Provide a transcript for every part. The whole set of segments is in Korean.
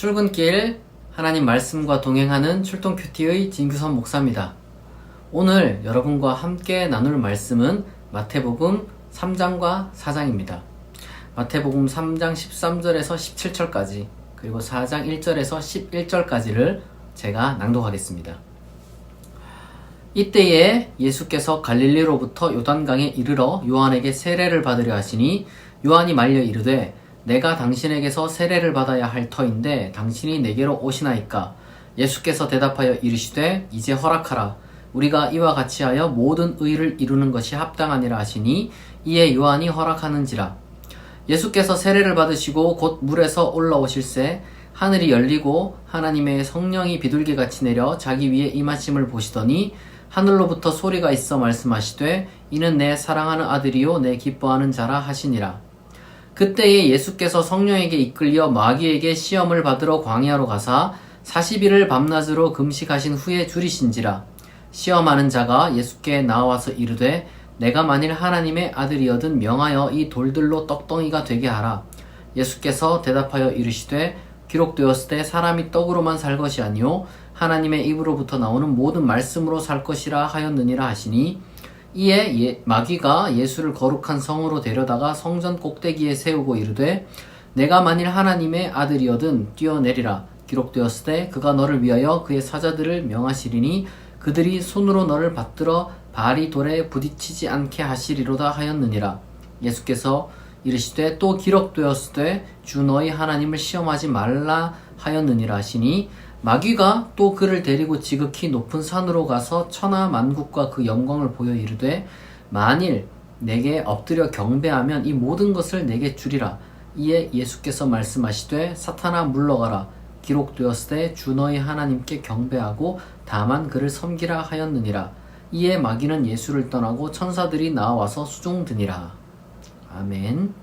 출근길 하나님 말씀과 동행하는 출동 큐티의 진규선 목사입니다. 오늘 여러분과 함께 나눌 말씀은 마태복음 3장과 4장입니다. 마태복음 3장 13절에서 17절까지 그리고 4장 1절에서 11절까지를 제가 낭독하겠습니다. 이때에 예수께서 갈릴리로부터 요단강에 이르러 요한에게 세례를 받으려 하시니 요한이 말려 이르되 내가 당신에게서 세례를 받아야 할 터인데 당신이 내게로 오시나이까? 예수께서 대답하여 이르시되 이제 허락하라. 우리가 이와 같이 하여 모든 의를 이루는 것이 합당하니라 하시니 이에 요한이 허락하는지라. 예수께서 세례를 받으시고 곧 물에서 올라오실새 하늘이 열리고 하나님의 성령이 비둘기같이 내려 자기 위에 임하심을 보시더니 하늘로부터 소리가 있어 말씀하시되 이는 내 사랑하는 아들이요 내 기뻐하는 자라 하시니라 그때에 예수께서 성령에게 이끌려 마귀에게 시험을 받으러 광야로 가사 40일을 밤낮으로 금식하신 후에 줄이신지라. 시험하는 자가 예수께 나와서 이르되 내가 만일 하나님의 아들이여든 명하여 이 돌들로 떡덩이가 되게 하라. 예수께서 대답하여 이르시되 기록되었을 때 사람이 떡으로만 살 것이 아니요 하나님의 입으로부터 나오는 모든 말씀으로 살 것이라 하였느니라 하시니 이에 예, 마귀가 예수를 거룩한 성으로 데려다가 성전 꼭대기에 세우고 이르되 내가 만일 하나님의 아들이여든 뛰어내리라. 기록되었을 때 그가 너를 위하여 그의 사자들을 명하시리니 그들이 손으로 너를 받들어 발이 돌에 부딪히지 않게 하시리로다 하였느니라. 예수께서 이르시되 또 기록되었을 때 주 너희 하나님을 시험하지 말라 하였느니라 하시니 마귀가 또 그를 데리고 지극히 높은 산으로 가서 천하 만국과 그 영광을 보여 이르되 만일 내게 엎드려 경배하면 이 모든 것을 내게 주리라. 이에 예수께서 말씀하시되 사탄아 물러가라. 기록되었을 때주 너희 하나님께 경배하고 다만 그를 섬기라 하였느니라. 이에 마귀는 예수를 떠나고 천사들이 나와서 수종드니라. 아멘.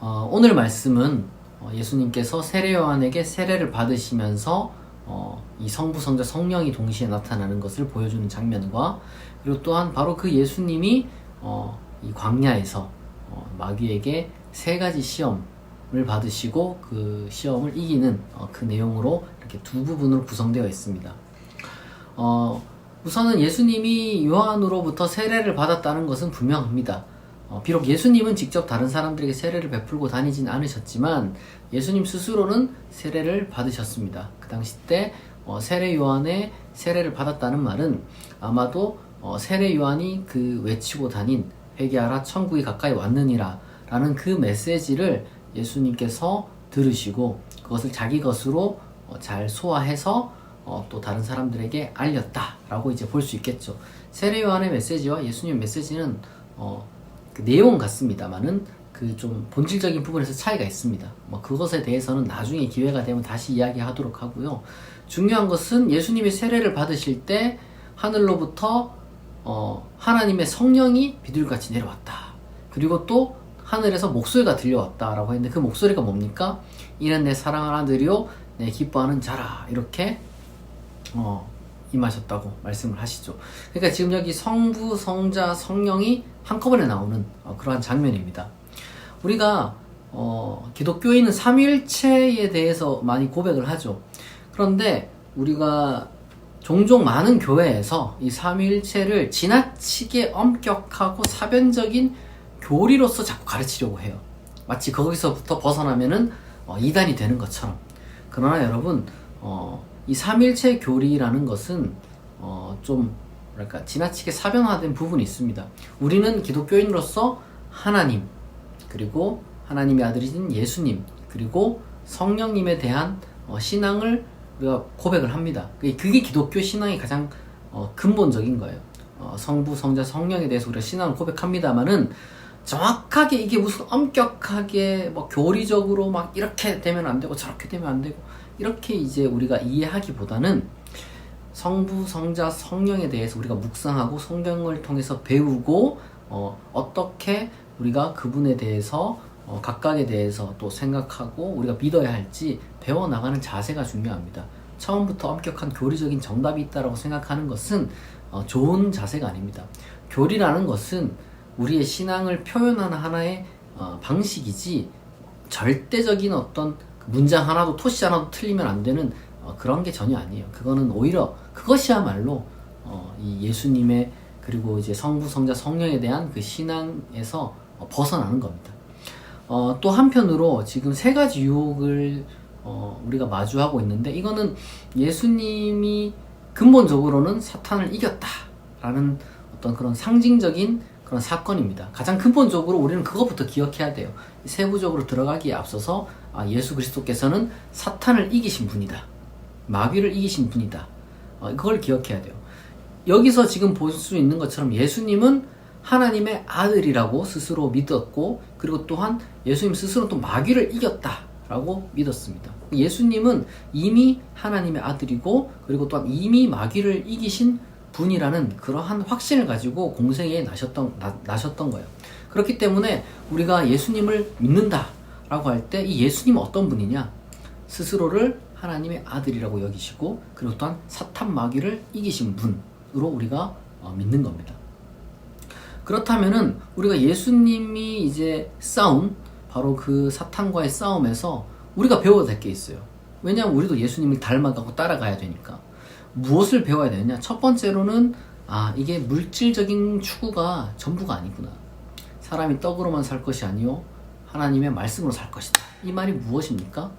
어, 오늘 말씀은 어, 예수님께서 세례 요한에게 세례를 받으시면서 어, 이 성부 성자 성령이 동시에 나타나는 것을 보여주는 장면과 그리고 또한 바로 그 예수님이 어, 이 광야에서 어, 마귀에게 세 가지 시험을 받으시고 그 시험을 이기는 어, 그 내용으로 이렇게 두 부분으로 구성되어 있습니다. 어, 우선은 예수님이 요한으로부터 세례를 받았다는 것은 분명합니다. 어, 비록 예수님은 직접 다른 사람들에게 세례를 베풀고 다니진 않으셨지만 예수님 스스로는 세례를 받으셨습니다. 그 당시 때 어, 세례 요한의 세례를 받았다는 말은 아마도 어, 세례 요한이 그 외치고 다닌 회개하라 천국이 가까이 왔느니라 라는 그 메시지를 예수님께서 들으시고 그것을 자기 것으로 어, 잘 소화해서 어, 또 다른 사람들에게 알렸다라고 이제 볼 수 있겠죠. 세례 요한의 메시지와 예수님 메시지는 어, 그 내용 같습니다만은 그 좀 본질적인 부분에서 차이가 있습니다. 뭐 그것에 대해서는 나중에 기회가 되면 다시 이야기하도록 하고요. 중요한 것은 예수님이 세례를 받으실 때 하늘로부터 어, 하나님의 성령이 비둘같이 내려왔다. 그리고 또 하늘에서 목소리가 들려왔다라고 했는데 그 목소리가 뭡니까? 이는 내 사랑하는 아들이요 내 기뻐하는 자라 이렇게 어, 임하셨다고 말씀을 하시죠. 그러니까 지금 여기 성부, 성자, 성령이 한꺼번에 나오는 어, 그러한 장면입니다. 우리가 어, 기독교인은 삼위일체에 대해서 많이 고백을 하죠. 그런데 우리가 종종 많은 교회에서 이 삼위일체를 지나치게 엄격하고 사변적인 교리로서 자꾸 가르치려고 해요. 마치 거기서부터 벗어나면은 어, 이단이 되는 것처럼. 그러나 여러분, 어, 이 삼일체 교리라는 것은 어, 좀 뭐랄까 지나치게 사변화된 부분이 있습니다. 우리는 기독교인으로서 하나님 그리고 하나님의 아들이신 예수님 그리고 성령님에 대한 어, 신앙을 우리가 고백을 합니다. 그게 기독교 신앙의 가장 어, 근본적인 거예요. 어, 성부, 성자, 성령에 대해서 우리가 신앙을 고백합니다만은 정확하게 이게 무슨 엄격하게 뭐 교리적으로 막 이렇게 되면 안 되고 저렇게 되면 안 되고 이렇게 이제 우리가 이해하기보다는 성부, 성자, 성령에 대해서 우리가 묵상하고 성경을 통해서 배우고 어, 어떻게 우리가 그분에 대해서 어, 각각에 대해서 또 생각하고 우리가 믿어야 할지 배워 나가는 자세가 중요합니다. 처음부터 엄격한 교리적인 정답이 있다고 생각하는 것은 어, 좋은 자세가 아닙니다. 교리라는 것은 우리의 신앙을 표현하는 하나의 어, 방식이지 절대적인 어떤 그 문장 하나도 토시 하나도 틀리면 안 되는 어, 그런 게 전혀 아니에요. 그거는 오히려 그것이야말로 어, 이 예수님의 그리고 이제 성부 성자 성령에 대한 그 신앙에서 어, 벗어나는 겁니다. 어, 또 한편으로 지금 세 가지 유혹을 어, 우리가 마주하고 있는데 이거는 예수님이 근본적으로는 사탄을 이겼다라는 어떤 그런 상징적인 그런 사건입니다. 가장 근본적으로 우리는 그것부터 기억해야 돼요. 세부적으로 들어가기에 앞서서 아, 예수 그리스도께서는 사탄을 이기신 분이다. 마귀를 이기신 분이다. 어, 그걸 기억해야 돼요. 여기서 지금 볼 수 있는 것처럼 예수님은 하나님의 아들이라고 스스로 믿었고 그리고 또한 예수님 스스로 또 마귀를 이겼다라고 믿었습니다. 예수님은 이미 하나님의 아들이고 그리고 또한 이미 마귀를 이기신 분이라는 그러한 확신을 가지고 공생에 나셨던 나, 나셨던 거예요. 그렇기 때문에 우리가 예수님을 믿는다라고 할 때 이 예수님은 어떤 분이냐? 스스로를 하나님의 아들이라고 여기시고 그리고 또한 사탄 마귀를 이기신 분으로 우리가 어, 믿는 겁니다. 그렇다면은 우리가 예수님이 이제 싸운 바로 그 사탄과의 싸움에서 우리가 배워야 될 게 있어요. 왜냐하면 우리도 예수님을 닮아가고 따라가야 되니까. 무엇을 배워야 되느냐? 첫 번째로는 아 이게 물질적인 추구가 전부가 아니구나. 사람이 떡으로만 살 것이 아니요 하나님의 말씀으로 살 것이다. 이 말이 무엇입니까?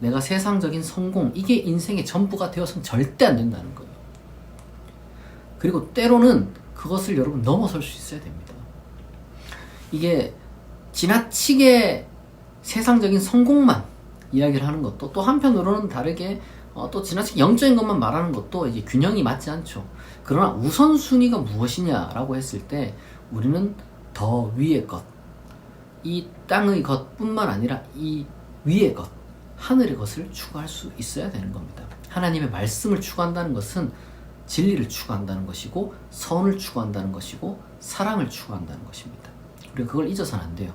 내가 세상적인 성공, 이게 인생의 전부가 되어서는 절대 안 된다는 거예요. 그리고 때로는 그것을 여러분 넘어설 수 있어야 됩니다. 이게 지나치게 세상적인 성공만 이야기를 하는 것도 또 한편으로는 다르게 어, 또 지나치게 영적인 것만 말하는 것도 이제 균형이 맞지 않죠. 그러나 우선순위가 무엇이냐라고 했을 때 우리는 더 위의 것, 이 땅의 것뿐만 아니라 이 위의 것, 하늘의 것을 추구할 수 있어야 되는 겁니다. 하나님의 말씀을 추구한다는 것은 진리를 추구한다는 것이고 선을 추구한다는 것이고 사랑을 추구한다는 것입니다. 우리가 그걸 잊어서는 안 돼요.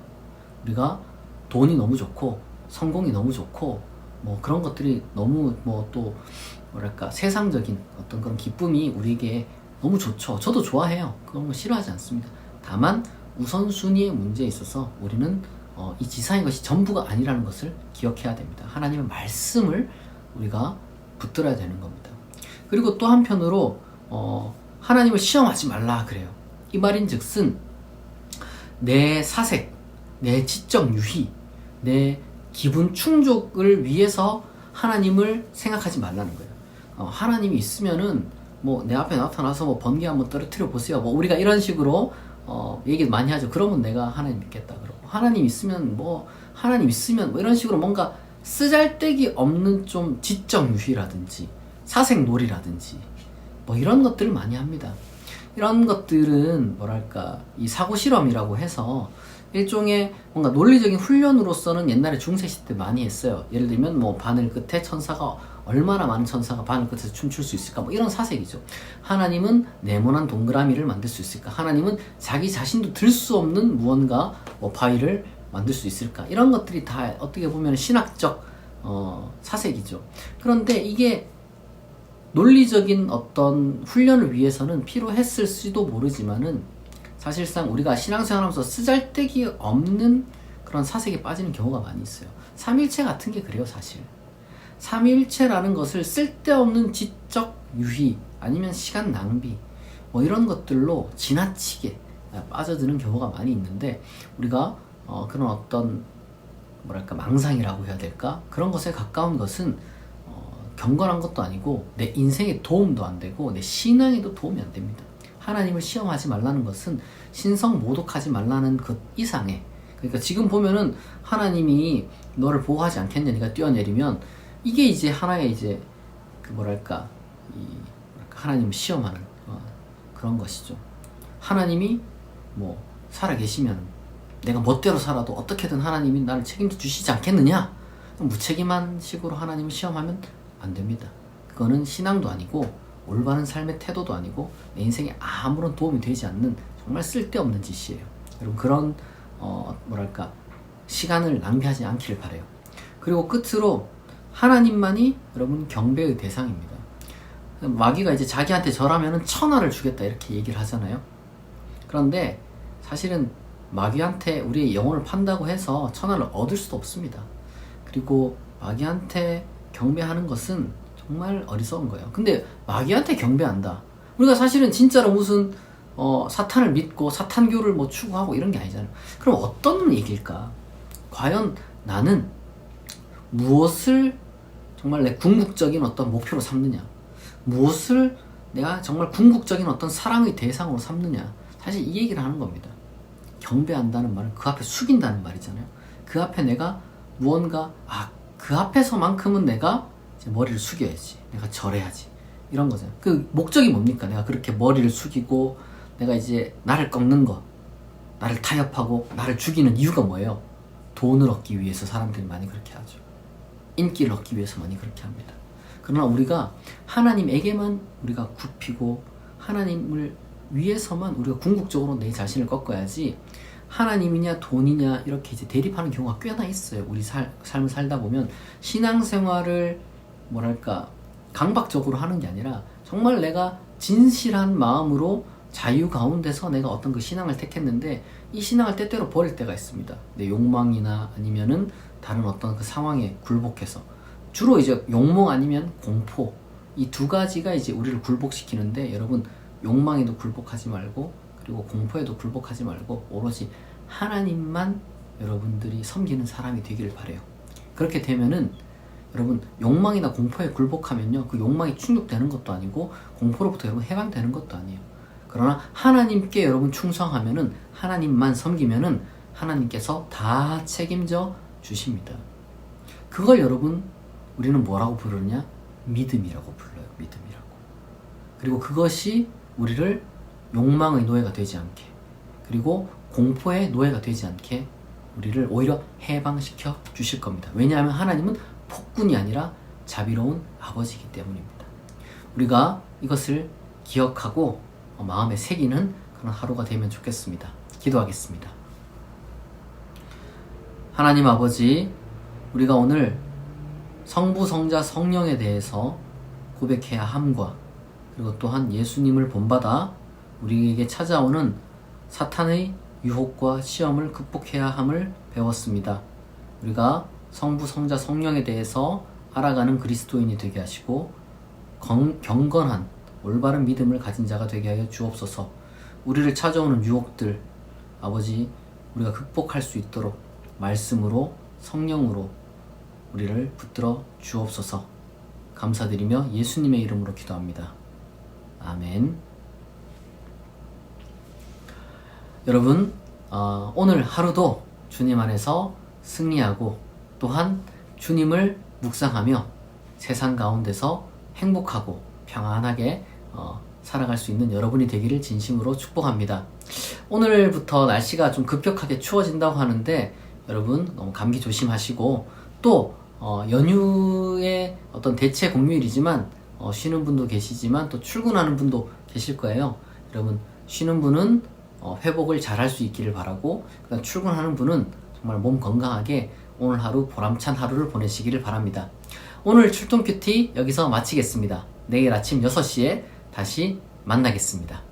우리가 돈이 너무 좋고 성공이 너무 좋고 뭐 그런 것들이 너무 뭐 또 뭐랄까 세상적인 어떤 그런 기쁨이 우리에게 너무 좋죠. 저도 좋아해요. 그런 거 싫어하지 않습니다. 다만 우선순위의 문제에 있어서 우리는 어, 이 지상의 것이 전부가 아니라는 것을 기억해야 됩니다. 하나님의 말씀을 우리가 붙들어야 되는 겁니다. 그리고 또 한편으로 어, 하나님을 시험하지 말라 그래요. 이 말인 즉슨 내 사색, 내 지적 유희, 내 기분 충족을 위해서 하나님을 생각하지 말라는 거예요. 어, 하나님이 있으면은 뭐 내 앞에 나타나서 뭐 번개 한번 떨어뜨려 보세요. 뭐 우리가 이런 식으로 어, 얘기 많이 하죠. 그러면 내가 하나님 믿겠다. 그러고 하나님 있으면 뭐 하나님 있으면 뭐 이런 식으로 뭔가 쓰잘데기 없는 좀 지적 유희라든지 사색놀이라든지 뭐 이런 것들을 많이 합니다. 이런 것들은 뭐랄까 이 사고 실험이라고 해서 일종의 뭔가 논리적인 훈련으로서는 옛날에 중세 시대 많이 했어요. 예를 들면 뭐 바늘 끝에 천사가 얼마나 많은 천사가 바늘 끝에서 춤출 수 있을까 뭐 이런 사색이죠. 하나님은 네모난 동그라미를 만들 수 있을까? 하나님은 자기 자신도 들 수 없는 무언가 뭐 바위를 만들 수 있을까? 이런 것들이 다 어떻게 보면 신학적 어, 사색이죠. 그런데 이게 논리적인 어떤 훈련을 위해서는 필요했을지도 모르지만은 사실상 우리가 신앙생활하면서 쓰잘데기 없는 그런 사색에 빠지는 경우가 많이 있어요. 삼일체 같은 게 그래요, 사실. 삼일체라는 것을 쓸데없는 지적 유희 아니면 시간 낭비 뭐 이런 것들로 지나치게 빠져드는 경우가 많이 있는데 우리가 어 그런 어떤 뭐랄까 망상이라고 해야 될까 그런 것에 가까운 것은 경건한 것도 아니고 내 인생에 도움도 안 되고 내 신앙에도 도움이 안 됩니다. 하나님을 시험하지 말라는 것은 신성 모독하지 말라는 것 이상의 그러니까 지금 보면은 하나님이 너를 보호하지 않겠냐 네가 뛰어내리면 이게 이제 하나의 이제 그 뭐랄까 이 하나님 시험하는 어, 그런 것이죠. 하나님이 뭐 살아 계시면 내가 멋대로 살아도 어떻게든 하나님이 나를 책임져 주시지 않겠느냐? 무책임한 식으로 하나님을 시험하면 안 됩니다. 그거는 신앙도 아니고 올바른 삶의 태도도 아니고 내 인생에 아무런 도움이 되지 않는 정말 쓸데없는 짓이에요. 여러분 그런 어 뭐랄까 시간을 낭비하지 않기를 바래요. 그리고 끝으로 하나님만이 여러분 경배의 대상입니다. 마귀가 이제 자기한테 절하면은 천하를 주겠다 이렇게 얘기를 하잖아요. 그런데 사실은 마귀한테 우리의 영혼을 판다고 해서 천하를 얻을 수도 없습니다. 그리고 마귀한테 경배하는 것은 정말 어리석은 거예요. 근데 마귀한테 경배한다. 우리가 사실은 진짜로 무슨 어, 사탄을 믿고 사탄교를 뭐 추구하고 이런 게 아니잖아요. 그럼 어떤 얘기일까? 과연 나는 무엇을 정말 내 궁극적인 어떤 목표로 삼느냐? 무엇을 내가 정말 궁극적인 어떤 사랑의 대상으로 삼느냐? 사실 이 얘기를 하는 겁니다. 경배한다는 말은 그 앞에 숙인다는 말이잖아요. 그 앞에 내가 무언가 아 그 앞에서만큼은 내가 머리를 숙여야지. 내가 절해야지. 이런 거잖아요. 그 목적이 뭡니까? 내가 그렇게 머리를 숙이고 내가 이제 나를 꺾는 것, 나를 타협하고 나를 죽이는 이유가 뭐예요? 돈을 얻기 위해서 사람들이 많이 그렇게 하죠. 인기를 얻기 위해서 많이 그렇게 합니다. 그러나 우리가 하나님에게만 우리가 굽히고 하나님을 위해서만 우리가 궁극적으로 내 자신을 꺾어야지 하나님이냐 돈이냐 이렇게 이제 대립하는 경우가 꽤나 있어요. 우리 살, 삶을 살다 보면 신앙생활을 뭐랄까 강박적으로 하는 게 아니라 정말 내가 진실한 마음으로 자유 가운데서 내가 어떤 그 신앙을 택했는데 이 신앙을 때때로 버릴 때가 있습니다. 내 욕망이나 아니면은 다른 어떤 그 상황에 굴복해서 주로 이제 욕망 아니면 공포 이 두 가지가 이제 우리를 굴복시키는데 여러분 욕망에도 굴복하지 말고 그리고 공포에도 굴복하지 말고 오로지 하나님만 여러분들이 섬기는 사람이 되기를 바래요. 그렇게 되면은 여러분 욕망이나 공포에 굴복하면요 그 욕망이 충족되는 것도 아니고 공포로부터 여러분 해방되는 것도 아니에요. 그러나 하나님께 여러분 충성하면은 하나님만 섬기면은 하나님께서 다 책임져 주십니다. 그걸 여러분 우리는 뭐라고 부르냐? 믿음이라고 불러요. 믿음이라고. 그리고 그것이 우리를 욕망의 노예가 되지 않게 그리고 공포의 노예가 되지 않게 우리를 오히려 해방시켜 주실 겁니다. 왜냐하면 하나님은 폭군이 아니라 자비로운 아버지이기 때문입니다. 우리가 이것을 기억하고 어, 마음에 새기는 그런 하루가 되면 좋겠습니다. 기도하겠습니다. 하나님 아버지, 우리가 오늘 성부, 성자, 성령에 대해서 고백해야 함과 그리고 또한 예수님을 본받아 우리에게 찾아오는 사탄의 유혹과 시험을 극복해야 함을 배웠습니다. 우리가 성부, 성자, 성령에 대해서 알아가는 그리스도인이 되게 하시고 경, 경건한 올바른 믿음을 가진 자가 되게 하여 주옵소서. 우리를 찾아오는 유혹들 아버지 우리가 극복할 수 있도록 말씀으로 성령으로 우리를 붙들어 주옵소서. 감사드리며 예수님의 이름으로 기도합니다. 아멘. 여러분, 어, 오늘 하루도 주님 안에서 승리하고 또한 주님을 묵상하며 세상 가운데서 행복하고 평안하게 어, 살아갈 수 있는 여러분이 되기를 진심으로 축복합니다. 오늘부터 날씨가 좀 급격하게 추워진다고 하는데 여러분 너무 감기 조심하시고 또 어, 연휴의 어떤 대체 공휴일이지만 어, 쉬는 분도 계시지만 또 출근하는 분도 계실 거예요. 여러분 쉬는 분은 어, 회복을 잘 할 수 있기를 바라고 그다음 출근하는 분은 정말 몸 건강하게 오늘 하루 보람찬 하루를 보내시기를 바랍니다. 오늘 출동 큐티 여기서 마치겠습니다. 내일 아침 6시에 다시 만나겠습니다.